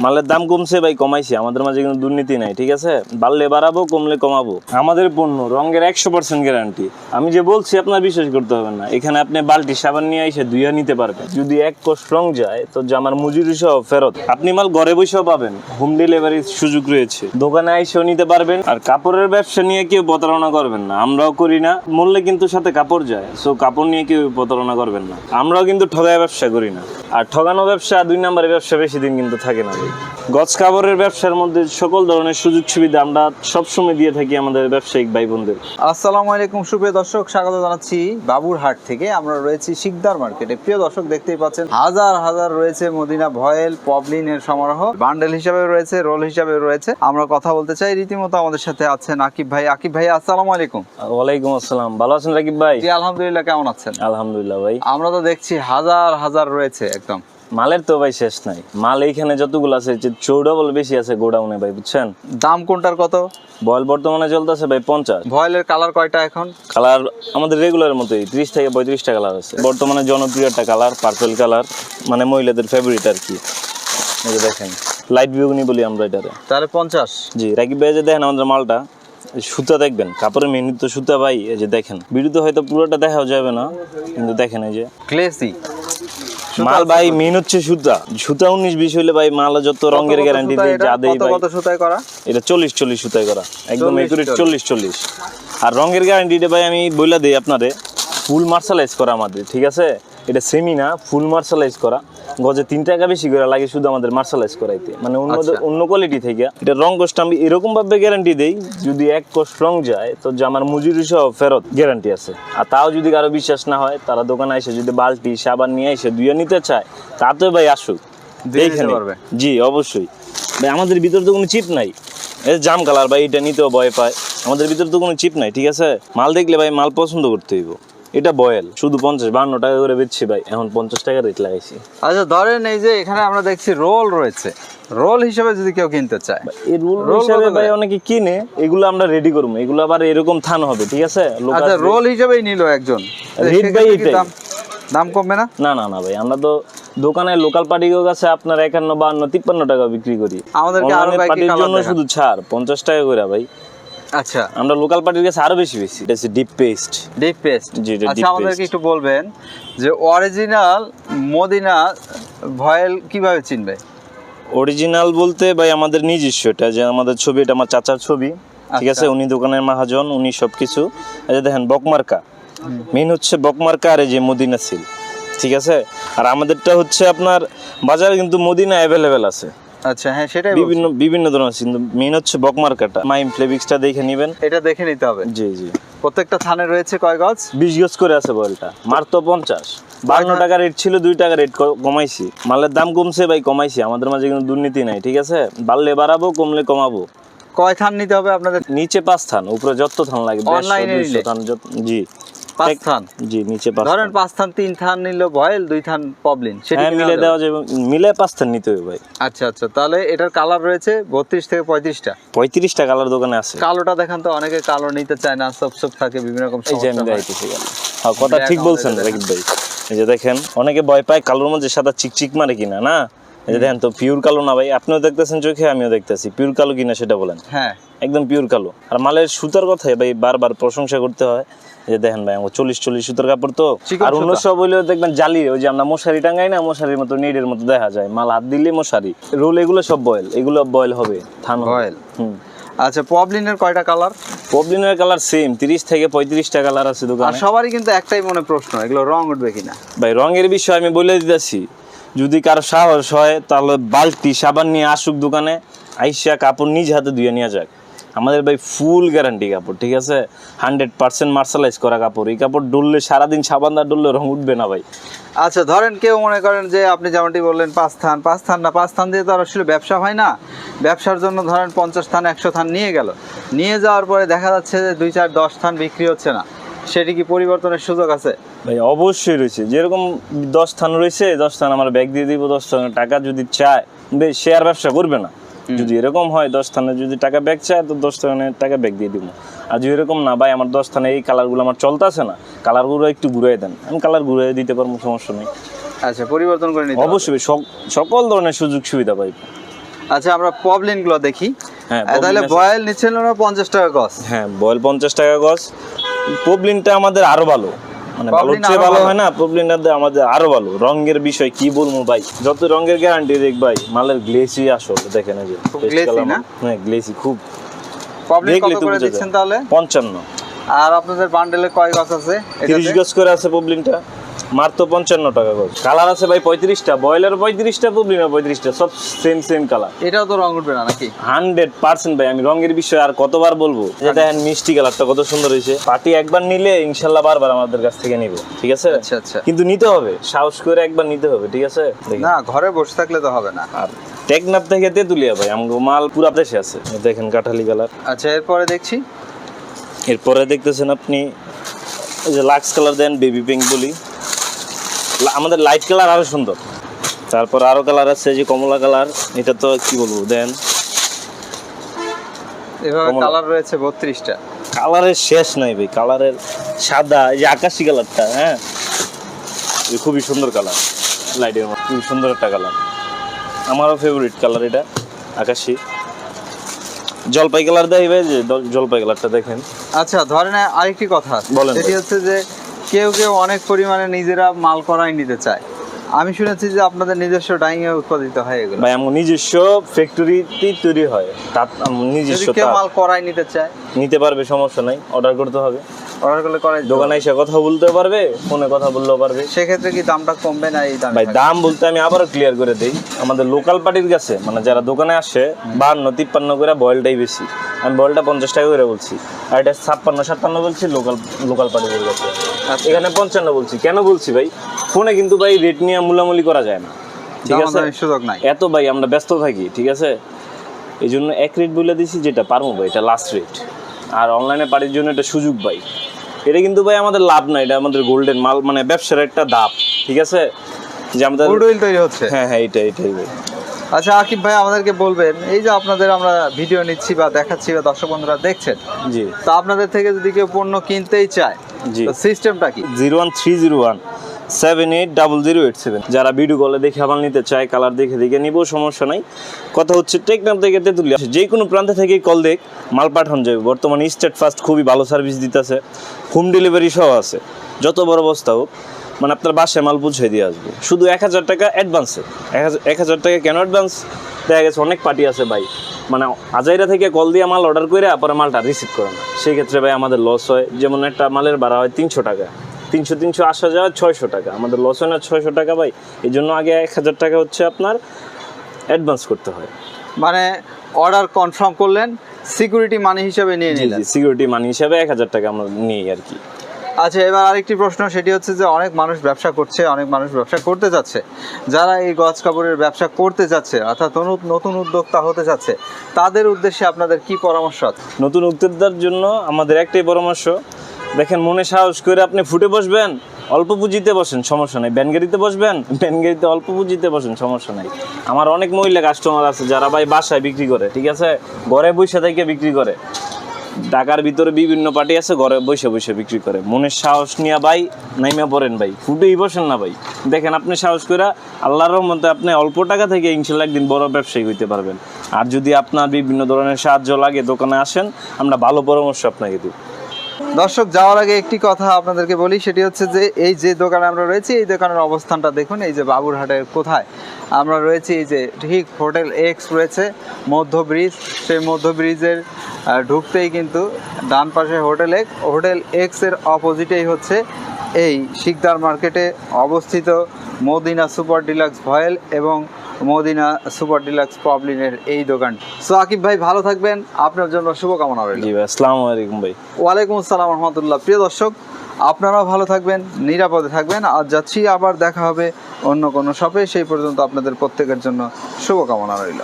মালের দাম কমছে ভাই, কমাইছি। আমাদের মাঝে কিন্তু দুর্নীতি নাই, ঠিক আছে? বাড়লে বাড়াবো, কমলে কমাবো। আমাদের পণ্য, রঙের একশো পার্সেন্ট গ্যারান্টি আমি যে বলছি, আপনার বিশ্বাস করতে হবে না। এখানে আপনি বালতি সাবান নিয়ে এসে ধুইয়া নিতে পারবেন। যদি এক কোষ রং যায়, তো জামার মজুরি সহ ফেরত। আপনি মাল ঘরে বসেও পাবেন। হোম ডেলিভারির সুযোগ রয়েছে। দোকানে এসেও নিতে পারবেন। আর কাপড়ের ব্যবসা নিয়ে কেউ প্রতারণা করবেন না। আমরাও করি না। মূল্যে কিন্তু সাথে কাপড় যায়। সো কাপড় নিয়ে কেউ প্রতারণা করবেন না। আমরাও কিন্তু ঠগায় ব্যবসা করি না। আর ঠগানো ব্যবসা, দুই নম্বরের ব্যবসা বেশি দিন কিন্তু থাকে না। গছ কাপড়ের ব্যবসার মধ্যে সকল ধরনের সুযোগ সুবিধা আমরা সবসময় দিয়ে থাকি আমাদের ব্যবসায়িক ভাই বোনদের আসসালামু আলাইকুম সুপ্রিয় দর্শক স্বাগত জানাচ্ছি বাবুরহাট থেকে। আমরা রয়েছি শিকদার মার্কেটে। প্রিয় দর্শক দেখতেই পাচ্ছেন হাজার হাজার রয়েছে মদিনা ভয়েল পবলিনের সমারোহ। বান্ডেল হিসাবে রয়েছে রোল হিসাবে রয়েছে। আমরা কথা বলতে চাই রীতিমতো আমাদের সাথে আছেন আকিব ভাই। আকিব ভাই আসসালামু আলাইকুম। ওয়ালাইকুম আসসালাম। ভালো আছেন রাকিব ভাই? জি আলহামদুলিল্লাহ কেমন আছেন? আলহামদুলিল্লাহ ভাই। আমরা তো দেখছি হাজার হাজার রয়েছে একদম। মালের তো ভাই শেষ নাই। মাল এইখানে যতগুলো আছে যে চৌডাবল বেশি আছে গোডাউনে ভাই বুঝছেন? দাম কোনটার কত? বয়েল বর্তমানে চলতেছে ভাই পঞ্চাশ। ভয়েলের কালার কয়টা এখন? কালার আমাদের রেগুলার মতোই ত্রিশ থেকে পঁয়ত্রিশটা কালার আছে। বর্তমানে জনপ্রিয় একটা কালার পার্পেল কালার মানে মহিলাদের ফেভারিট আর কি। এই যে দেখেন লাইট বেগুনি বলি আমরা এটারে। তাহলে পঞ্চাশ। জি রাকিব ভাই যে দেখেন আমাদের মালটা সুতা দেখবেন কাপড়ের মেনুর তো সুতা ভাই এই যে দেখেন। ভিডিওতে হয়তো পুরোটা দেখাও যাবে না কিন্তু দেখেন এই যে। ক্লেসি মাল ভাই মেন হচ্ছে সুতা। সুতা উনিশ বিশ হইলে ভাই মাল যত রঙের গ্যারান্টি দেয় যা দেই কত ভাই। কত সুতায় করা? এটা চল্লিশ চল্লিশ সুতায় করা। একদম একুরেট চল্লিশ। চল্লিশ আর রঙের গ্যারান্টিটা ভাই আমি বইলা দিই আপনারে। ফুল মার্শালাইজ করা আমাদের ঠিক আছে? এটা সেমি না ফুল মার্শালাইজ করা। গজে তিন টাকা বেশি করে লাগে শুধু আমাদের মার্শালাইজ করাইতে। মানে অন্য আচ্ছা। অন্য কোয়ালিটি থেকে। এটা রং কোষটা আমি এরকম ভাবে গ্যারান্টি দেই যদি এক কোষ রং যায় তো যে আমার মজুরি সহ ফেরত গ্যারান্টি আছে। আর তাও যদি কারও বিশ্বাস না হয় তারা দোকানে এসে যদি বালতি সাবান নিয়ে এসে ধুয়ে নিতে চায় তাতে ভাই আসুক। দেখে পারবে। জি অবশ্যই। ভাই আমাদের ভিতরে তো কোনো চিপ নাই। এই জাম কালার ভাই এটা নিতেও ভয় পায়। আমাদের ভিতরে তো কোনো চিপ নাই ঠিক আছে? মাল দেখলে ভাই মাল পছন্দ করতে হইব। এটা বয়েল। শুধু পঞ্চাশ বান্ন টাকা করে বেচছি ভাই। এখন পঞ্চাশ টাকা রেট লাগাইছি। আচ্ছা ধরেন এই যে এখানে আমরা দেখছি রোল রয়েছে। রোল হিসেবে যদি কেউ কিনতে চায়। এই রুল হিসাবে ভাই অনেকে কিনে এগুলো আমরা রেডি করব। এগুলো আবার এরকম থান হবে ঠিক আছে? আচ্ছা রোল হিসেবেই নিল একজন। Rate ভাই এটাই। দাম? দাম কমবে না? না না না ভাই আমরা তো দোকানে লোকাল পার্টির কাছে আপনার একান্ন বান্ন তিপ্পান্ন টাকা বিক্রি করি। আমাদেরকে আরও পার্টির জন্য শুধু ছাড় পঞ্চাশ টাকা করে ভাই। আচ্ছা। আমরা লোকাল পার্টির কাছে আরও বেশি বেশি এটা হচ্ছে ডিপ পেস্ট ডিপ পেস্ট জি, আচ্ছা আমাদেরকে একটু বলবেন যে অরিজিনাল মদিনা ভয়েল কীভাবে চিনবে? অরিজিনাল বলতে ভাই আমাদের নিজস্ব এটা যে আমাদের ছবি এটা আমার চাচার ছবি। ঠিক আছে? আচ্ছা। উনি দোকানের মাহাজন উনি সবকিছু। এই দেখেন বকমার্কা। মেন হচ্ছে বকমার্কা আর এই যে মদিনা সিল ঠিক আছে? আর আমাদেরটা হচ্ছে আপনার বাজারে কিন্তু মদিনা অ্যাভেলেবেল আছে। আচ্ছা হ্যাঁ সেটাই বিভিন্ন বিভিন্ন ধরনের কিন্তু মেন হচ্ছে বকমার্কাটা মাইম ফ্লেবিক্সটা দেখে নেবেন। এটা দেখে নিতে হবে। জি জি। প্রত্যেকটা থানে রয়েছে কয় গজ? বিশ গজ করে আছে বলটা। মার তো পঞ্চাশ। বান্ন টাকা রেট ছিল দুই টাকা রেট কমাইছি। মালের দাম কমছে ভাই কমাইছি। আমাদের মাঝে কিন্তু দুর্নীতি নাই ঠিক আছে? বাড়লে বাড়াবো কমলে কমাবো। কয় থান নিতে হবে আপনাদের? নিচে পাঁচ থান উপরে যত থান লাগে নিলে? থান জি। পাঁচ থান। জি নিচে পাঁচ ধরেন পাঁচ থান তিন থান নিল ভয়েল দুই থান পবলিন সেটা হ্যাঁ মিলে দেওয়া যাবে। মিলে পাঁচ থান নিতে হবে ভাই। আচ্ছা আচ্ছা তাহলে এটার কালার রয়েছে বত্রিশ থেকে পঁয়ত্রিশটা। পঁয়ত্রিশটা কালার দোকানে আছে। কালোটা দেখান তো অনেকে কালো নিতে চায় না সব সব থাকে বিভিন্ন রকম এই যে আমি সমস্যা হয়। কথা ঠিক বলছেন। রাকিব ভাই। এই যে দেখেন অনেকে ভয় পায় কালোর মধ্যে সাদা চিকচিক মারে কিনা না? দেখেন তো পিওর কালো না ভাই আপনিও দেখতেছেন চোখে আমিও দেখতেছি। পিওর কালো কিনা সেটা বলেন। হ্যাঁ। একদম পিওর কালো। আর মালের সুতার কথাই ভাই বারবার প্রশংসা করতে হয়। যে দেখেন ভাই আমার চল্লিশ চল্লিশ সুতার কাপড় তো। আর। হইলেও দেখবেন জালি ওই যে আমরা মশারি টাঙ্গাই না মশারির মতো নেটের মতো দেখা যায়। মাল হাত দিলে মশারি। রোল এগুলো সব বয়েল এগুলো বয়েল হবে থান। Boil। হুম। আচ্ছা পবলিনের কয়টা কালার পবলিনের কালার সেম তিরিশ থেকে পঁয়ত্রিশটা কালার আছে আর সবারই কিন্তু একটাই মনে প্রশ্ন এগুলো রং উঠবে কিনা? ভাই রঙের বিষয় আমি বলে দিতেছি। যদি কারও সাহস হয়, তাহলে বালতি, সাবান নিয়ে আসুক দোকানে, আইসা কাপড় নিজ হাতে ধুয়ে নিয়ে যাক। আমাদের ভাই ফুল গ্যারান্টি কাপড়, ঠিক আছে? হান্ড্রেড পার্সেন্ট মার্শালাইজ করা কাপড়। এই কাপড় ডললে সারাদিন সাবান দা ডললে রং উঠবে না ভাই। আচ্ছা ধরেন কেউ মনে করেন যে আপনি যেমনটি বললেন, পাঁচ থান পাঁচ থান না, পাঁচ থান দিয়ে তো আর আসলে ব্যবসা হয় না। ব্যবসার জন্য ধরেন পঞ্চাশ থান, একশো থান নিয়ে গেল। নিয়ে যাওয়ার পরে দেখা যাচ্ছে যে দুই চার দশ থান বিক্রি হচ্ছে না। সেটি কি পরিবর্তনের সুযোগ আছে? ভাই অবশ্যই রয়েছে। যেরকম দশ স্থান রয়েছে দশ স্থান আমার ব্যাগ দিয়ে দিব দশ স্থানের টাকা যদি চায় শেয়ার ব্যবসা করবে না। যদি এরকম হয় দশ স্থানে যদি টাকা ব্যাগ চায় তো দশ স্থানের টাকা ব্যাগ দিয়ে দিব। আর যদি এরকম না ভাই আমার দশ স্থানে এই কালারগুলো আমার চলতেছে না কালারগুলো একটু ঘুরাই দেন। আমি কালার ঘুরাই দিতে পারব সমস্যা নেই। আচ্ছা পরিবর্তন করে নিতে অবশ্যই সকল ধরনের সুযোগ সুবিধা পাই আচ্ছা আমরা পবলিনগুলো দেখি। হ্যাঁ, তাহলে বয়েল নিচ্ছেন না পঞ্চাশ টাকা গছ হ্যাঁ বয়েল পঞ্চাশ টাকা গজ। পবলিনটা আমাদের আরও ভালো। মানে ভালোর চেয়ে ভালো ভালো। হয় না পবলিনটা আমাদের আরও ভালো। রঙের বিষয় কি বলব ভাই? যত রঙের গ্যারান্টি দেখ ভাই মালের গ্লেসি আসো দেখেন এই যে color না? হ্যাঁ গ্লেসি খুব। পবলিন দেখলে কত করে দিচ্ছেন তাহলে? পঞ্চান্ন। আর আপনাদের বান্ডেলে কয় গাছ আছে তিরিশ গাছ করে আছে পবলিনটা মার তো পঞ্চান্ন টাকা গজ কালার আছে ভাই পঁয়ত্রিশটা বয়লার পঁয়ত্রিশটা পবলিনের পঁয়ত্রিশটা সব সেম সেম কালার এটাও তো রং উঠবে না নাকি? হান্ড্রেড পার্সেন্ট ভাই আমি রঙের বিষয়ে আর কতবার বলব? যে দেখেন মিষ্টি কালারটা কত সুন্দর হয়েছে। পার্টি একবার নিলে ইনশাল্লাহ বারবার আমাদের কাছ থেকে নিবে ঠিক আছে? আচ্ছা আচ্ছা। কিন্তু নিতে হবে সাহস করে একবার নিতে হবে ঠিক আছে। না ঘরে বসে থাকলে তো হবে না। আর টেকনাফ থেকে তেতুলিয়া ভাই আমাকে মাল পুরা দেশে আছে। দেখেন কাঠালি কালার আচ্ছা এরপরে দেখছি। এরপরে দেখতেছেন আপনি যে Lux colour then baby pink বলি। আমাদের লাইট কালার আরও সুন্দর। তারপর আরও কালার আছে যে কমলা কালার এটা তো কি বলব দেন। এভাবে কালার রয়েছে বত্রিশটা। কালারের শেষ নাই ভাই কালারের সাদা এই যে আকাশি কালারটা হ্যাঁ? খুবই সুন্দর কালার লাইটের মধ্যে খুবই সুন্দর একটা কালার আমারও ফেভারিট কালার এটা আকাশি। জলপাই কালার ভাই যে জলপাই কালারটা দেখেন। আচ্ছা ধরেন আরেকটি কথা। বলেন ভাই। হচ্ছে যে কেউ কেউ অনেক পরিমাণে নিজেরা মাল করাই নিতে চায়। আমি শুনেছি যে আপনাদের নিজস্ব ডাইং এ উৎপাদিত হয় এগুলো। ভাই আমার নিজস্ব ফ্যাক্টরিতেই তৈরি হয়। তার নিজস্ব কেউ মাল করাই নিতে চায়? নিতে পারবে সমস্যা নাই। অর্ডার করতে হবে। অর্ডার করলে করাই দোকানে এসে কথা বলতে পারবে ফোনে কথা বললেও পারবে। সেক্ষেত্রে কি দামটা কমবে না এই দাম ভাই দাম বলতে আমি আবারও ক্লিয়ার করে দেই। আমাদের লোকাল পার্টির কাছে মানে যারা দোকানে আসে তিপ্পান্ন করে বয়েলটাই বেশি। আমি বয়েলটা পঞ্চাশ টাকা করে বলছি আর এটা ছাপ্পান্ন সাতান্ন বলছি লোকাল লোকাল পার্টির কাছে। আচ্ছা। এখানে পঞ্চান্ন বলছি। কেন বলছি ভাই? ফোনে কিন্তু ভাই রেট নিয়ে মূলামূলি করা যায় না। ঠিক আছে? সুযোগ নাই। এত ভাই আমরা ব্যস্ত থাকি ঠিক আছে? এই জন্য এক রেট বলে দিছি যেটা পারব ভাই এটা লাস্ট রেট আর অনলাইনে পার্টির জন্য এটা সুযোগ ভাই। এটা কিন্তু ভাই আমাদের লাভ না এটা আমাদের গোল্ডেন মাল মানে ব্যবসার একটা দাপ ঠিক আছে? যে আমাদের গুডউইল তৈরি হচ্ছে। হ্যাঁ হ্যাঁ এটা এটাই ভাই। আচ্ছা আকিব ভাই আমাদেরকে বলবেন এই যে আপনাদের আমরা ভিডিও নিচ্ছি বা দেখাচ্ছি বা দর্শক বন্ধুরা দেখছেন জি। তো আপনাদের থেকে যদি কেউ পণ্য কিনতেই চায় জি। সিস্টেমটা কি? Zero one three zero one seven eight double zero eight seven যারা ভিডিও কলে দেখে আবার নিতে চায় কালার দেখে দেখে নিব, সমস্যা নাই। কথা হচ্ছে টেকনাম থেকে তেঁতুলিয়া। যে কোনো প্রান্ত থেকেই কল দেখ, মাল পাঠানো যাবে। বর্তমানে স্টেট ফার্স্ট খুবই ভালো সার্ভিস দিতেছে। হোম ডেলিভারি সহ আছে। যত বড় বস্তা হোক মানে আপনার বাসায় মাল পৌঁছে দিয়ে আসবে। শুধু এক হাজার টাকা অ্যাডভান্সে এক হাজার টাকা কেন অ্যাডভান্স দেখা গেছে অনেক পার্টি আছে ভাই। মানে আজাইরা থেকে কল দিয়ে মাল অর্ডার করে পরে মালটা রিসিভ করে না। সেই ক্ষেত্রে ভাই আমাদের লস হয়। যেমন একটা মালের ভাড়া হয় তিনশো টাকা। তিনশো তিনশো আসা যাওয়া ছয়শো টাকা। আমাদের লস হয় না ছয়শো টাকা ভাই। এই জন্য আগে এক হাজার টাকা হচ্ছে আপনার অ্যাডভান্স করতে হয়। মানে অর্ডার কনফার্ম করলেন সিকিউরিটি মানি হিসাবে নিয়ে নিলেন। সিকিউরিটি মানি হিসাবে এক হাজার টাকা আমরা নিই আর কি। আচ্ছা এবার আরেকটি প্রশ্ন সেটি হচ্ছে যে অনেক মানুষ ব্যবসা করছে অনেক মানুষ ব্যবসা করতে যাচ্ছে। যারা এই গজ কাপড়ের ব্যবসা করতে যাচ্ছে অর্থাৎ নতুন- নতুন উদ্যোক্তা হতে যাচ্ছে তাদের উদ্দেশ্যে আপনাদের কি পরামর্শ আছে? নতুন উদ্যোক্তার জন্য আমাদের একটাই পরামর্শ দেখেন, মনে সাহস করে আপনি ফুটে বসবেন, অল্প পুঁজিতে বসেন, সমস্যা নেই। ব্যানগাড়িতে বসবেন, ব্যানগাড়িতে অল্প পুঁজিতে বসেন, সমস্যা নেই। আমার অনেক মহিলা কাস্টমার আছে যারা ভাই বাসায় বিক্রি করে, ঠিক আছে? ঘরে বসে থেকে বিক্রি করে। ঢাকার ভিতরে বিভিন্ন পার্টি আছে, ঘরে বসে বসে বিক্রি করে। মনের সাহস নিয়ে ভাই নাইমা পড়েন ভাই, ফুটেই বসেন না ভাই। দেখেন, আপনি সাহস করে আল্লাহর রহমতে আপনি অল্প টাকা থেকে ইনশাল্লাহ একদিন বড় ব্যবসায়ী হইতে পারবেন। আর যদি আপনার বিভিন্ন ধরনের সাহায্য লাগে, দোকানে আসেন, আমরা ভালো পরামর্শ আপনাকে দিই দর্শক, যাওয়ার আগে একটি কথা আপনাদেরকে বলি, সেটি হচ্ছে যে এই যে দোকানে আমরা রয়েছি, এই দোকানের অবস্থানটা দেখুন, এই যে বাবুরহাটের কোথায় আমরা রয়েছি, এই যে ঠিক হোটেল এক্স রয়েছে, মধ্য ব্রিজ, সেই মধ্য ব্রিজের ঢুকতেই কিন্তু ডান পাশে হোটেল এক্স হোটেল এক্সের অপোজিটেই হচ্ছে এই শিকদার মার্কেটে অবস্থিত মদিনা সুপার ডিলাক্স ভয়েল এবং মদিনা সুপার ডিলাক্স পবলিনের এই দোকান। সো আকিব ভাই ভালো থাকবেন। আপনার জন্য শুভকামনা রইল। জি ভাই আসসালামু আলাইকুম ভাই। ওয়ালাইকুম আসসালাম রহমতুল্লাহ। প্রিয় দর্শক আপনারাও ভালো থাকবেন নিরাপদে থাকবেন। আর যাচ্ছি আবার দেখা হবে অন্য কোনো শপে। সেই পর্যন্ত আপনাদের প্রত্যেকের জন্য শুভকামনা রইল।